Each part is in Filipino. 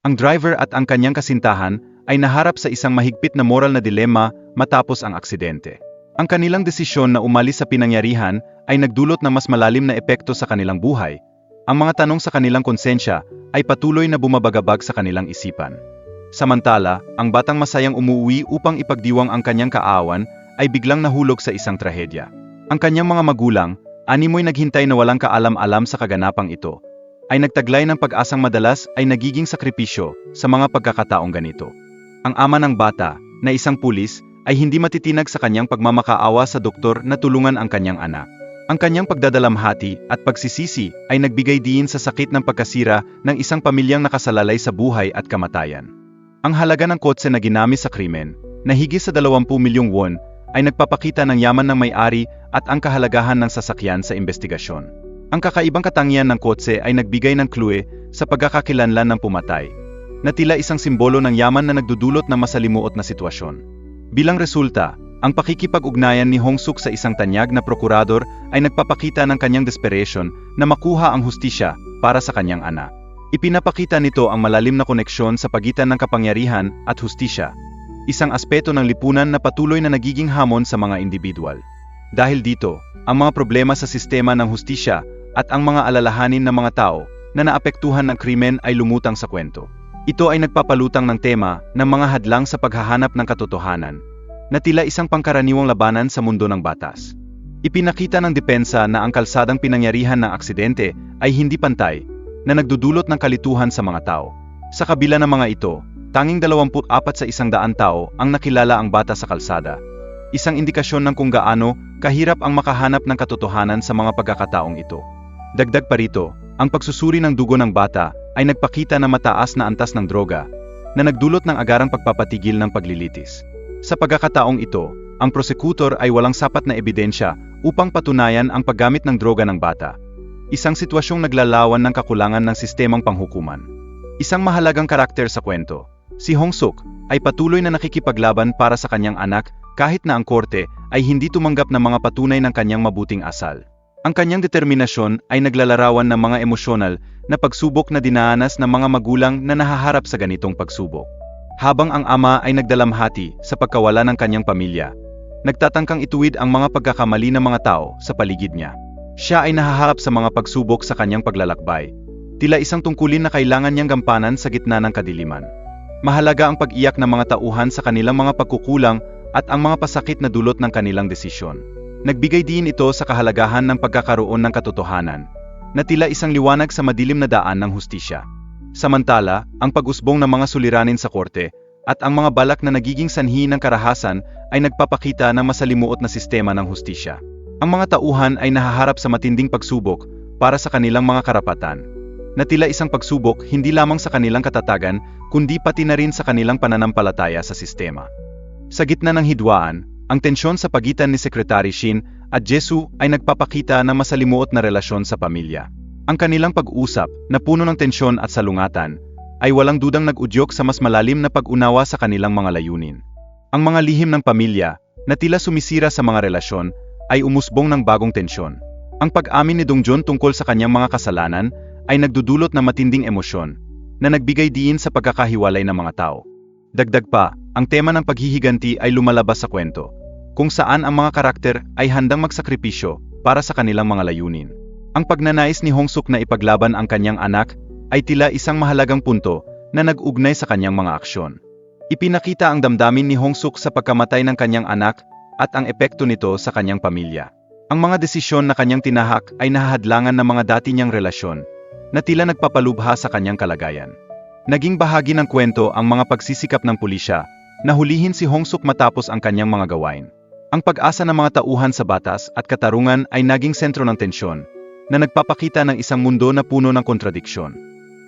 Ang driver at ang kanyang kasintahan ay naharap sa isang mahigpit na moral na dilema matapos ang aksidente. Ang kanilang desisyon na umalis sa pinangyarihan ay nagdulot ng mas malalim na epekto sa kanilang buhay. Ang mga tanong sa kanilang konsensya ay patuloy na bumabagabag sa kanilang isipan. Samantala, ang batang masayang umuwi upang ipagdiwang ang kanyang kaawan ay biglang nahulog sa isang trahedya. Ang kanyang mga magulang, animoy naghintay na walang kaalam-alam sa kaganapang ito, ay nagtaglay ng pag-asang madalas ay nagiging sakripisyo sa mga pagkakataong ganito. Ang ama ng bata, na isang pulis, ay hindi matitinag sa kanyang pagmamakaawa sa doktor na tulungan ang kanyang anak. Ang kanyang pagdadalamhati at pagsisisi ay nagbigay diin sa sakit ng pagkasira ng isang pamilyang nakasalalay sa buhay at kamatayan. Ang halaga ng kotse na ginamit sa krimen, na higit sa 20 milyong won, ay nagpapakita ng yaman ng may-ari at ang kahalagahan ng sasakyan sa investigasyon. Ang kakaibang katangian ng kotse ay nagbigay ng clue sa pagkakakilanlan ng pumatay, na tila isang simbolo ng yaman na nagdudulot ng masalimuot na sitwasyon. Bilang resulta, ang pakikipag-ugnayan ni Hong Suk sa isang tanyag na prokurador ay nagpapakita ng kanyang desperation na makuha ang hustisya para sa kanyang anak. Ipinapakita nito ang malalim na koneksyon sa pagitan ng kapangyarihan at hustisya, isang aspeto ng lipunan na patuloy na nagiging hamon sa mga individual. Dahil dito, ang mga problema sa sistema ng hustisya at ang mga alalahanin ng mga tao na naapektuhan ng krimen ay lumutang sa kwento. Ito ay nagpapalutang ng tema ng mga hadlang sa paghahanap ng katotohanan, na tila isang pangkaraniwang labanan sa mundo ng batas. Ipinakita ng depensa na ang kalsadang pinangyarihan ng aksidente ay hindi pantay, na nagdudulot ng kalituhan sa mga tao. Sa kabila ng mga ito, tanging 24 sa isang daan tao ang nakilala ang bata sa kalsada. Isang indikasyon ng kung gaano kahirap ang makahanap ng katotohanan sa mga pagkakataong ito. Dagdag pa rito, ang pagsusuri ng dugo ng bata ay nagpakita na mataas na antas ng droga, na nagdulot ng agarang pagpapatigil ng paglilitis. Sa pagkakataong ito, ang prosekutor ay walang sapat na ebidensya upang patunayan ang paggamit ng droga ng bata. Isang sitwasyong naglalawan ng kakulangan ng sistemang panghukuman. Isang mahalagang karakter sa kwento, si Hong Suk ay patuloy na nakikipaglaban para sa kanyang anak kahit na ang korte ay hindi tumanggap ng mga patunay ng kanyang mabuting asal. Ang kanyang determinasyon ay naglalarawan ng mga emosyonal na pagsubok na dinaanas ng mga magulang na nahaharap sa ganitong pagsubok. Habang ang ama ay nagdalamhati sa pagkawala ng kanyang pamilya, nagtatangkang ituwid ang mga pagkakamali ng mga tao sa paligid niya. Siya ay nahaharap sa mga pagsubok sa kanyang paglalakbay, tila isang tungkulin na kailangan niyang gampanan sa gitna ng kadiliman. Mahalaga ang pag-iyak ng mga tauhan sa kanilang mga pagkukulang at ang mga pasakit na dulot ng kanilang desisyon. Nagbigay din ito sa kahalagahan ng pagkakaroon ng katotohanan, na tila isang liwanag sa madilim na daan ng hustisya. Samantala, ang pag-usbong ng mga suliranin sa korte at ang mga balak na nagiging sanhi ng karahasan ay nagpapakita ng masalimuot na sistema ng hustisya. Ang mga tauhan ay nahaharap sa matinding pagsubok para sa kanilang mga karapatan, na tila isang pagsubok hindi lamang sa kanilang katatagan kundi pati na rin sa kanilang pananampalataya sa sistema. Sa gitna ng hidwaan, ang tensyon sa pagitan ni Secretary Shin at Jesu ay nagpapakita ng masalimuot na relasyon sa pamilya. Ang kanilang pag-usap, na puno ng tensyon at salungatan, ay walang dudang nag-udyok sa mas malalim na pag-unawa sa kanilang mga layunin. Ang mga lihim ng pamilya, na tila sumisira sa mga relasyon, ay umusbong ng bagong tensyon. Ang pag-amin ni Dongjun tungkol sa kanyang mga kasalanan ay nagdudulot ng matinding emosyon, na nagbigay diin sa pagkakahiwalay ng mga tao. Dagdag pa, ang tema ng paghihiganti ay lumalabas sa kwento, kung saan ang mga karakter ay handang magsakripisyo para sa kanilang mga layunin. Ang pagnanais ni Hong Suk na ipaglaban ang kanyang anak ay tila isang mahalagang punto na nag-ugnay sa kanyang mga aksyon. Ipinakita ang damdamin ni Hong Suk sa pagkamatay ng kanyang anak at ang epekto nito sa kanyang pamilya. Ang mga desisyon na kanyang tinahak ay nahahadlangan ng mga dati niyang relasyon na tila nagpapalubha sa kanyang kalagayan. Naging bahagi ng kwento ang mga pagsisikap ng pulisya na hulihin si Hong Suk matapos ang kanyang mga gawain. Ang pag-asa ng mga tauhan sa batas at katarungan ay naging sentro ng tensyon, na nagpapakita ng isang mundo na puno ng kontradiksyon.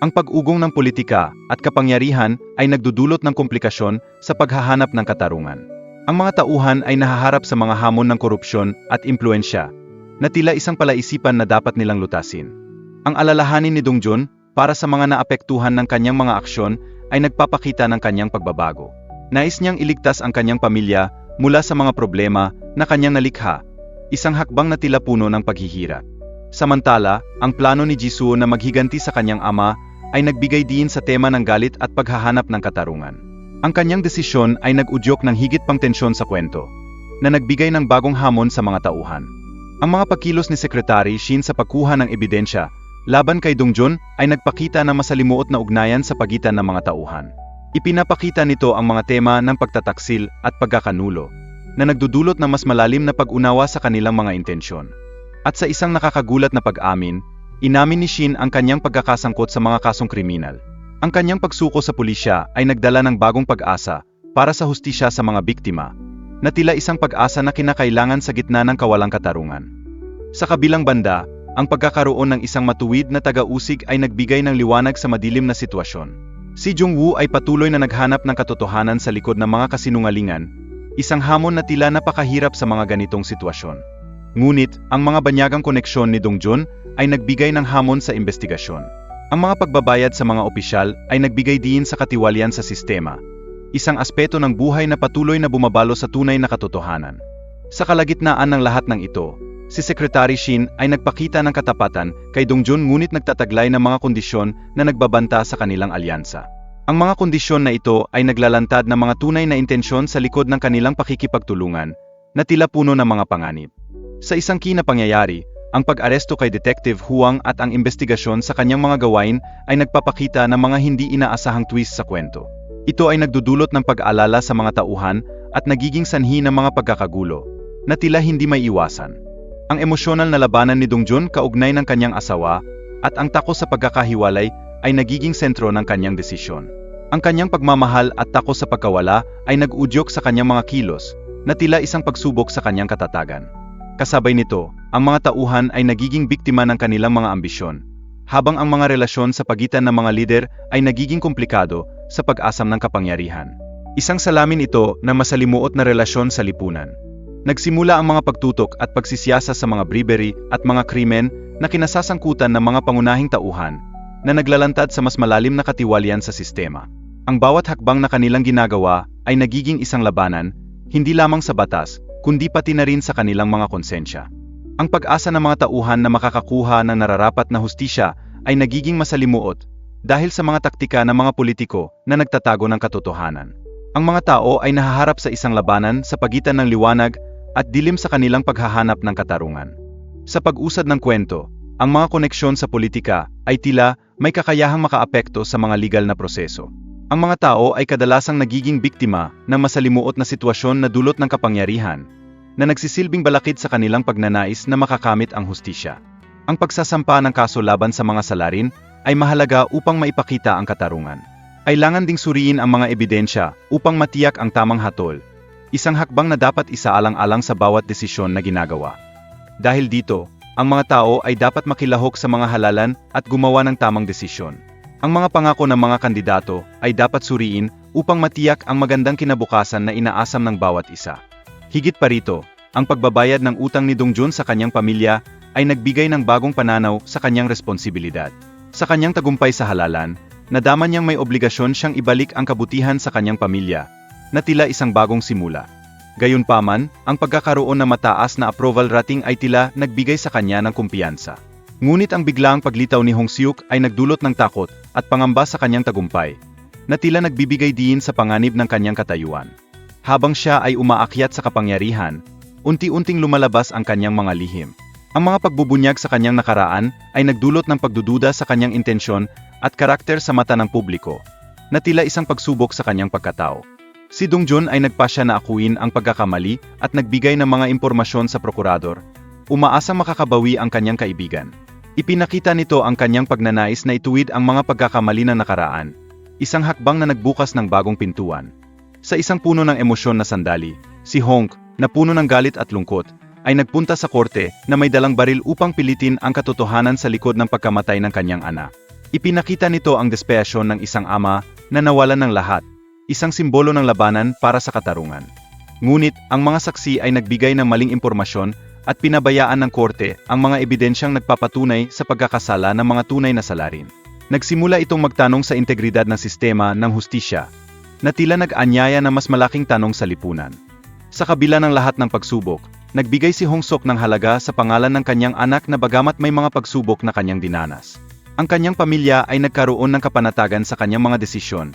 Ang pag-ugong ng politika at kapangyarihan ay nagdudulot ng komplikasyon sa paghahanap ng katarungan. Ang mga tauhan ay nahaharap sa mga hamon ng korupsyon at impluensya, na tila isang palaisipan na dapat nilang lutasin. Ang alalahanin ni Dongjun para sa mga naapektuhan ng kanyang mga aksyon ay nagpapakita ng kanyang pagbabago. Nais niyang iligtas ang kanyang pamilya mula sa mga problema na kanyang nalikha, isang hakbang na tila puno ng paghihirap. Samantala, ang plano ni Jisoo na maghiganti sa kanyang ama ay nagbigay diin sa tema ng galit at paghahanap ng katarungan. Ang kanyang desisyon ay nag-udyok ng higit pang tensyon sa kwento, na nagbigay ng bagong hamon sa mga tauhan. Ang mga pakilos ni Sekretary Shin sa pagkuha ng ebidensya laban kay Dongjun ay nagpakita ng masalimuot na ugnayan sa pagitan ng mga tauhan. Ipinapakita nito ang mga tema ng pagtataksil at pagkakanulo, na nagdudulot ng mas malalim na pag-unawa sa kanilang mga intensyon. At sa isang nakakagulat na pag-amin, inamin ni Shin ang kanyang pagkakasangkot sa mga kasong kriminal. Ang kanyang pagsuko sa pulisya ay nagdala ng bagong pag-asa para sa hustisya sa mga biktima, na tila isang pag-asa na kinakailangan sa gitna ng kawalang katarungan. Sa kabilang banda, ang pagkakaroon ng isang matuwid na taga-usig ay nagbigay ng liwanag sa madilim na sitwasyon. Si Jung-woo ay patuloy na naghanap ng katotohanan sa likod ng mga kasinungalingan, isang hamon na tila napakahirap sa mga ganitong sitwasyon. Ngunit, ang mga banyagang koneksyon ni Dongjun ay nagbigay ng hamon sa investigasyon. Ang mga pagbabayad sa mga opisyal ay nagbigay din sa katiwalian sa sistema, isang aspeto ng buhay na patuloy na bumabalo sa tunay na katotohanan. Sa kalagitnaan ng lahat ng ito, si Secretary Shin ay nagpakita ng katapatan kay Dongjun ngunit nagtataglay ng mga kondisyon na nagbabanta sa kanilang alyansa. Ang mga kondisyon na ito ay naglalantad ng mga tunay na intensyon sa likod ng kanilang pakikipagtulungan, na tila puno ng mga panganib. Sa isang kina pangyayari, ang pag-aresto kay Detective Huang at ang investigasyon sa kanyang mga gawain ay nagpapakita ng mga hindi inaasahang twist sa kwento. Ito ay nagdudulot ng pag-aalala sa mga tauhan at nagiging sanhi ng mga pagkakagulo, na tila hindi may iwasan. Ang emosyonal na labanan ni Dongjun kaugnay ng kanyang asawa at ang takot sa pagkakahiwalay ay nagiging sentro ng kanyang desisyon. Ang kanyang pagmamahal at takot sa pagkawala ay nag-udyok sa kanyang mga kilos na tila isang pagsubok sa kanyang katatagan. Kasabay nito, ang mga tauhan ay nagiging biktima ng kanilang mga ambisyon, habang ang mga relasyon sa pagitan ng mga lider ay nagiging komplikado sa pag-asam ng kapangyarihan. Isang salamin ito na masalimuot na relasyon sa lipunan. Nagsimula ang mga pagtutok at pagsisiyasa sa mga bribery at mga krimen na kinasasangkutan ng mga pangunahing tauhan na naglalantad sa mas malalim na katiwalian sa sistema. Ang bawat hakbang na kanilang ginagawa ay nagiging isang labanan, hindi lamang sa batas, kundi pati na rin sa kanilang mga konsensya. Ang pag-asa ng mga tauhan na makakakuha ng nararapat na hustisya ay nagiging masalimuot dahil sa mga taktika ng mga politiko na nagtatago ng katotohanan. Ang mga tao ay nahaharap sa isang labanan sa pagitan ng liwanag at dilim sa kanilang paghahanap ng katarungan. Sa pag-usad ng kwento, ang mga koneksyon sa politika ay tila may kakayahang makaapekto sa mga legal na proseso. Ang mga tao ay kadalasang nagiging biktima ng masalimuot na sitwasyon na dulot ng kapangyarihan, na nagsisilbing balakid sa kanilang pagnanais na makakamit ang hustisya. Ang pagsasampa ng kaso laban sa mga salarin ay mahalaga upang maipakita ang katarungan. Kailangan ding suriin ang mga ebidensya upang matiyak ang tamang hatol, isang hakbang na dapat isaalang-alang sa bawat desisyon na ginagawa. Dahil dito, ang mga tao ay dapat makilahok sa mga halalan at gumawa ng tamang desisyon. Ang mga pangako ng mga kandidato ay dapat suriin upang matiyak ang magandang kinabukasan na inaasam ng bawat isa. Higit pa rito, ang pagbabayad ng utang ni Dongjun sa kanyang pamilya ay nagbigay ng bagong pananaw sa kanyang responsibilidad. Sa kanyang tagumpay sa halalan, nadaman niyang may obligasyon siyang ibalik ang kabutihan sa kanyang pamilya, na tila isang bagong simula. Gayunpaman, ang pagkakaroon ng mataas na approval rating ay tila nagbigay sa kanya ng kumpiyansa. Ngunit ang biglaang paglitaw ni Hong Siuk ay nagdulot ng takot at pangamba sa kanyang tagumpay, na tila nagbibigay diin sa panganib ng kanyang katayuan. Habang siya ay umaakyat sa kapangyarihan, unti-unting lumalabas ang kanyang mga lihim. Ang mga pagbubunyag sa kanyang nakaraan ay nagdulot ng pagdududa sa kanyang intensyon at karakter sa mata ng publiko, na tila isang pagsubok sa kanyang pagkatao. Si Dongjun ay nagpasya na akuin ang pagkakamali at nagbigay ng mga impormasyon sa prokurador, umaasang makakabawi ang kanyang kaibigan. Ipinakita nito ang kanyang pagnanais na ituwid ang mga pagkakamali na nakaraan, isang hakbang na nagbukas ng bagong pintuan. Sa isang puno ng emosyon na sandali, si Hong, na puno ng galit at lungkot, ay nagpunta sa korte na may dalang baril upang pilitin ang katotohanan sa likod ng pagkamatay ng kanyang anak. Ipinakita nito ang despesyon ng isang ama na nawalan ng lahat, isang simbolo ng labanan para sa katarungan. Ngunit, ang mga saksi ay nagbigay ng maling impormasyon at pinabayaan ng korte ang mga ebidensyang nagpapatunay sa pagkakasala ng mga tunay na salarin. Nagsimula itong magtanong sa integridad ng sistema ng hustisya, na tila nag-anyaya na mas malaking tanong sa lipunan. Sa kabila ng lahat ng pagsubok, nagbigay si Hong Sok ng halaga sa pangalan ng kanyang anak na bagamat may mga pagsubok na kanyang dinanas. Ang kanyang pamilya ay nagkaroon ng kapanatagan sa kanyang mga desisyon,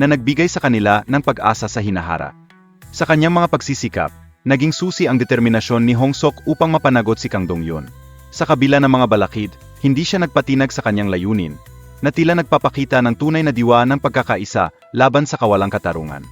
na nagbigay sa kanila ng pag-asa sa hinahara. Sa kanyang mga pagsisikap, naging susi ang determinasyon ni Hong Sok upang mapanagot si Kang Dong-yun. Sa kabila ng mga balakid, hindi siya nagpatinag sa kanyang layunin, na tila nagpapakita ng tunay na diwa ng pagkakaisa laban sa kawalang katarungan.